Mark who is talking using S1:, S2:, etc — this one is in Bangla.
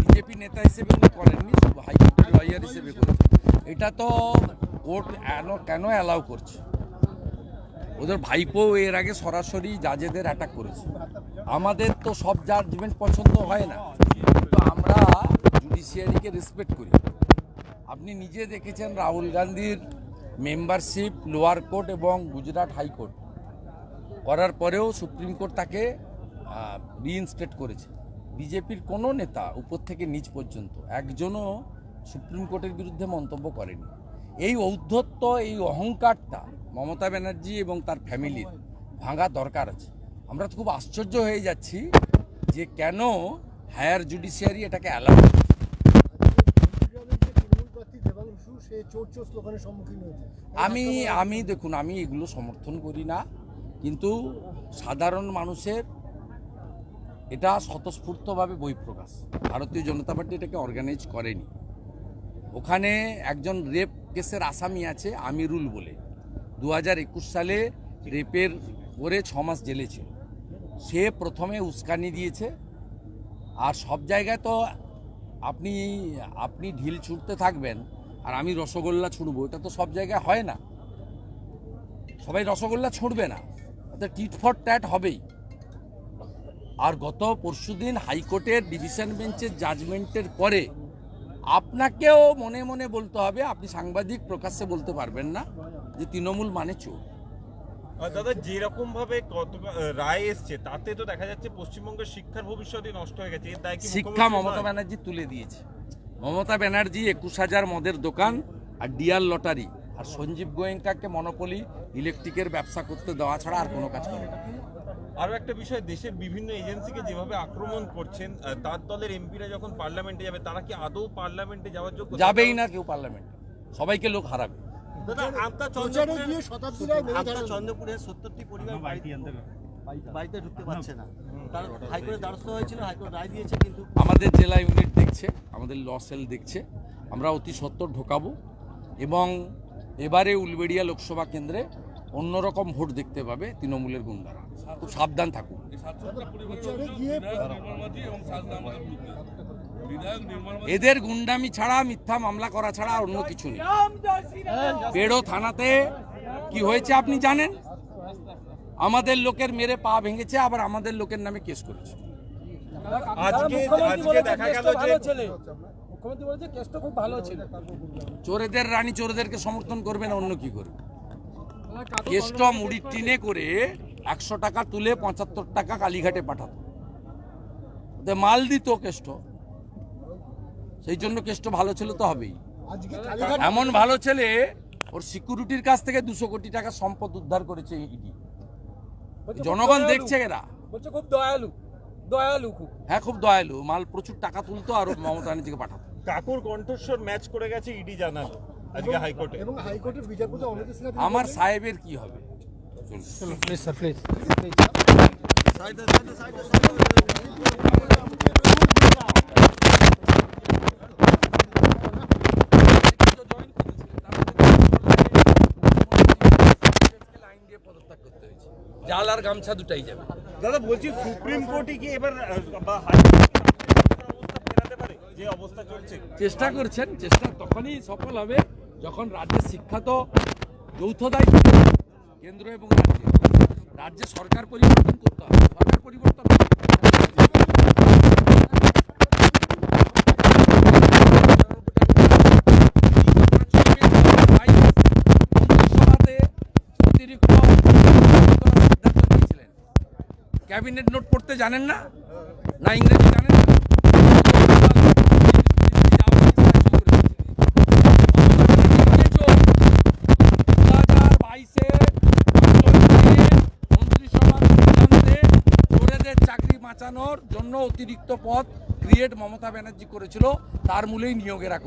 S1: বিজেপি নেতা
S2: হিসেবে উনি করেননি, শুধু হাইকোর্টের লয়ার হিসেবে করেছেন এটা তো কোর্ট কেন অ্যালাউ করছে? ওদের ভাইপো এর আগে সরাসরি জাজেদের অ্যাটাক করেছে। আমাদের তো সব জাজমেন্ট পছন্দ হয় না। জুডিশিয়ারিকে রেসপেক্ট করি। আপনি নিজে দেখেছেন রাহুল গান্ধীর মেম্বারশিপ লোয়ার কোর্ট এবং গুজরাট হাইকোর্ট করার পরেও সুপ্রিম কোর্ট তাকে রিইনস্টেট করেছে। বিজেপির কোনো নেতা উপর থেকে নিচ পর্যন্ত, একজনও সুপ্রিম কোর্টের বিরুদ্ধে মন্তব্য করেনি। এই ঔদ্ধত্য, এই অহংকারটা মমতা ব্যানার্জি এবং তার ফ্যামিলির ভাঙা দরকার আছে। আমরা তো খুব আশ্চর্য হয়ে যাচ্ছি যে কেন হায়ার জুডিশিয়ারি এটাকে অ্যালাউ
S1: মন্ত্রিগ্রামের যে তৃণমূল প্রার্থী দেবাংশু সে চোর চোর স্লোগানের সম্মুখীন হয়েছে।
S2: আমি আমি দেখুন আমি এগুলো সমর্থন করি না কিন্তু সাধারণ মানুষের এটা স্বতঃস্ফূর্তভাবে বহিঃপ্রকাশ ভারতীয় জনতা পার্টি এটাকে অর্গানাইজ করেনি। ওখানে একজন রেপ কেসের আসামি আছে আমিরুল বলে। দু হাজার একুশ সালে রেপের করে ছ মাস জেলে ছিল। সে প্রথমে উস্কানি দিয়েছে। আর সব জায়গায় তো আপনি আপনি ঢিল ছুটতে থাকবেন আর আমি রসগোল্লা ছুড়বো এটা তো সব জায়গায় হয় না। সবাই রসগোল্লা ছুঁড়বে না। অর্থাৎ টিট ফর ট্যাট হবেই। আর গত পরশুদিন হাইকোর্টের ডিভিশন বেঞ্চের জাজমেন্টের পরে আপনাকেও মনে মনে বলতে হবে আপনি সাংবাদিক প্রকাশ্যে বলতে পারবেন না যে তৃণমূল মানে চোর।
S3: দাদা যেরকম ভাবে কত রায় এসছে তাতে তো দেখা যাচ্ছে পশ্চিমবঙ্গের শিক্ষার ভবিষ্যৎই নষ্ট হয়ে গেছে।
S2: শিক্ষা মমতা ব্যানার্জি তুলে দিয়েছে। মমতা ব্যানার্জি একুশ হাজার মদের দোকান আর ডিয়ার লটারি। আর সঞ্জীব গোয়েঙ্কাকে মনোপলি ইলেকট্রিকের ব্যবসা করতে দেওয়া ছাড়া আর কোনো কাজ করে না।
S3: আরও একটা বিষয় দেশের বিভিন্ন এজেন্সিকে যেভাবে আক্রমণ করছেন তার দলের এমপিরা যখন পার্লামেন্টে যাবে তারা কি আদৌ পার্লামেন্টে যাওয়ার যোগ্য?
S2: যাবেই না কেউ পার্লামেন্টে। সবাইকে লোক হারাবে।
S4: দাদা। চন্দ্রপুরের সত্তরটি পরিবার বাড়ি- বাড়িতে ঢুকতে পারছে না। তার দ্বারস্থ হয়েছিল হাইকোর্ট রায় দিয়েছে কিন্তু
S2: আমাদের জেলা ইউনিট দেখছে আমাদের ল সেল দেখছে। আমরা অতি সত্তর ঢোকাবো এবং এবারে উলবেড়িয়া লোকসভা কেন্দ্রে অন্যরকম ভোট দেখতে পাবে তৃণমূলের গুন্ডারা। খুব সাবধান থাকুন। এদের গুন্ডামি ছাড়া মিথ্যা মামলা করা ছাড়া আর অন্য কিছু নেই। বেড়ো থানাতে কি হয়েছে আপনি জানেন? আমাদের লোকের মেরে পা ভেঙেছে আবার আমাদের লোকের নামে কেস করেছে।
S3: আজকে আজকে দেখা গেল যে
S5: মুখ্যমন্ত্রী বলেছে কেসটা খুব ভালো ছিল।
S2: চোরেদের রানী চোরেদেরকে সমর্থন করবে না অন্য কি করবে? কেসটা মুড়ির টিনে করে একশো টাকা তুলে পঁচাত্তর টাকা কালীঘাটে পাঠাতো। মাল দিত কেষ্ট। সেই জন্য কেষ্ট ভালো ছেলে তো হবেই। এমন ভালো ছেলে ওর সিকিউরিটির কাছ থেকে দুশো কোটি টাকা সম্পদ উদ্ধার করেছে ইডি জনগণ দেখছে এরা।
S5: বলছে খুব দয়ালু দয়ালু খুব।
S2: হ্যাঁ খুব দয়ালু। মাল প্রচুর টাকা তুলতো আর মমতা ব্যানার্জিকে পাঠাতো।
S3: কাকুর কণ্ঠস্বর ম্যাচ করে গেছে ইডি জানালো আজকে হাইকোর্টে।
S1: এবং হাইকোর্টের বিচারপতি অমিত সিনহা
S2: আমার সাহেবের কি হবে?
S5: প্লিজ স্যার প্লিজ
S2: জাল আর গামছা দুটাই যাবে।
S3: দাদা বলছি সুপ্রিম কোর্টে কি এবার যে অবস্থা চলছে?
S2: চেষ্টা করছেন চেষ্টা তখনই সফল হবে যখন রাজ্যের শিক্ষা তো যৌথ দায়িত্ব কেন্দ্র এবং রাজ্যে। রাজ্যে সরকার পরিবর্তন করতে হবে। সরকার পরিবর্তন হবে। মন্ত্রিসভাতে অতিরিক্ত সিদ্ধান্ত নিয়েছিলেন। ক্যাবিনেট নোট পড়তে জানেন না? না ইংরেজি জানেন বাঁচানোর জন্য অতিরিক্ত পদ ক্রিয়েট মমতা ব্যানার্জি করেছিল, তার মূলেই নিয়োগেরা